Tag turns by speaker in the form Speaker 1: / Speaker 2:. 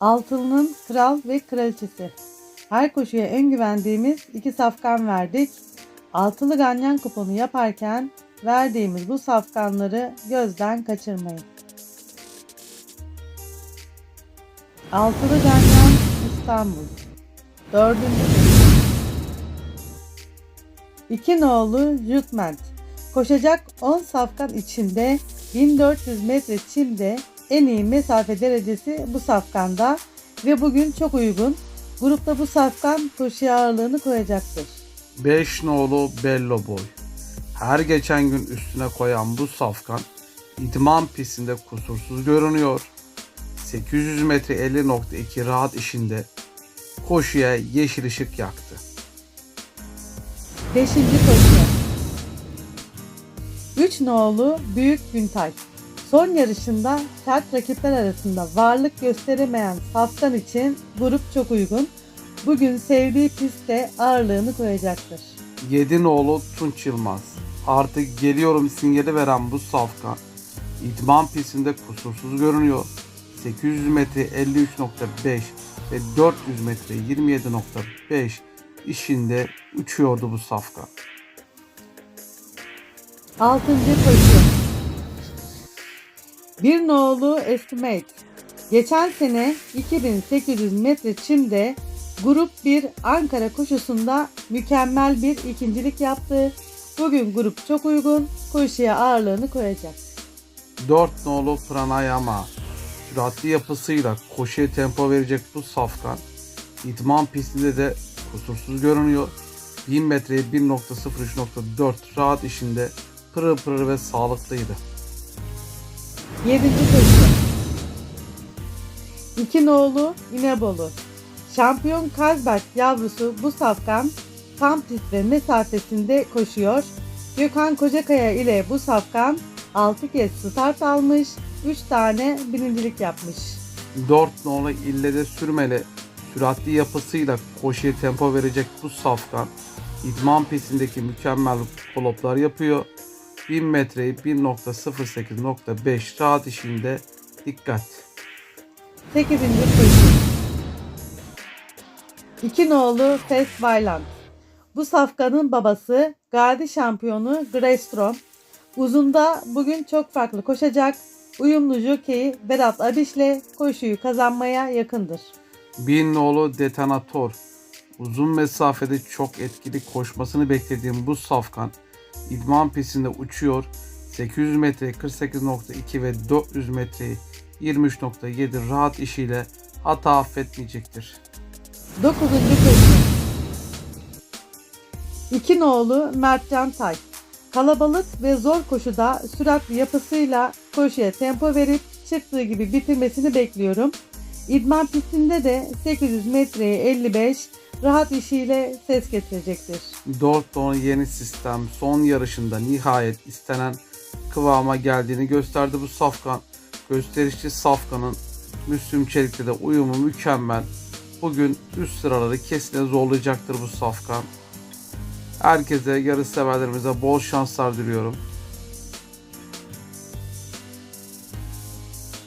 Speaker 1: Altılının kral ve kraliçesi. Her koşuya en güvendiğimiz iki safkan verdik. Altılı ganyan kuponu yaparken verdiğimiz bu safkanları gözden kaçırmayın. Altılı ganyan İstanbul. Dördüncü koşu. İki nolu Jutment. Koşacak 10 safkan içinde 1400 metre çimde en iyi mesafe derecesi bu safkanda ve bugün çok uygun. Grupta bu safkan koşuya ağırlığını koyacaktır.
Speaker 2: 5 nolu Bello Boy. Her geçen gün üstüne koyan bu safkan idman pistinde kusursuz görünüyor. 800 metre 50.2 rahat işinde koşuya yeşil ışık yaktı.
Speaker 1: Beşinci koşu. 3 nolu Büyük Güntay. Son yarışında sert rakipler arasında varlık gösteremeyen Safkan için grup çok uygun. Bugün sevdiği pistte ağırlığını koyacaktır.
Speaker 2: 7 nolu Tunç Yılmaz. Artık geliyorum sinyali veren bu safkan idman pistinde kusursuz görünüyor. 800 metre 53.5 ve 400 metre 27.5 işinde uçuyordu bu safkan.
Speaker 1: Altıncı koşu. Bir nolu Estimate. Geçen sene 2800 metre çimde Grup 1 Ankara koşusunda mükemmel bir ikincilik yaptı. Bugün grup çok uygun, koşuya ağırlığını koyacak.
Speaker 2: 4 nolu pranayama. Süratli yapısıyla koşuya tempo verecek bu safkan idman pistinde de kusursuz görünüyor. 1000 metreye 1.03.4 rahat işinde pırıl pırıl ve sağlıklıydı.
Speaker 1: 7. koşu. İki nolu İnebolu. Şampiyon Kazberk yavrusu bu safkan tam pist ve mesafesinde koşuyor. Gökhan Kocakaya ile bu safkan 6 kez start almış, 3 tane birincilik yapmış.
Speaker 2: 4 nolu illede sürmeli süratli yapısıyla koşuya tempo verecek bu safkan idman pistindeki mükemmel koloplar yapıyor. 1000 metreyi 1.08.5 rahat işinde dikkat.
Speaker 1: 8. koşu. İki nolu Fest Vailand. Bu safkanın babası Gadi şampiyonu Greystrom. Uzunda bugün çok farklı koşacak. Uyumlu jokeyi Berat Abiş'le koşuyu kazanmaya yakındır.
Speaker 2: Bin nolu detonator. Uzun mesafede çok etkili koşmasını beklediğim bu safkan idman pistinde uçuyor. 800 metre 48.2 ve 400 metreyi 23.7 rahat işiyle hata affetmeyecektir.
Speaker 1: 9. koşu. İki nolu Mertcan Tay. Kalabalık ve zor koşuda süratli yapısıyla koşuya tempo verip çıktığı gibi bitirmesini bekliyorum. İdman pistinde de 800 metreye 55 rahat işiyle ses getirecektir.
Speaker 2: 4 ton yeni sistem son yarışında nihayet istenen kıvama geldiğini gösterdi bu safkan. Gösterişçi safkanın Müslüm Çelik'te de uyumu mükemmel. Bugün üst sıraları kesin zorlayacaktır bu safkan. Herkese yarış severlerimize bol şanslar diliyorum.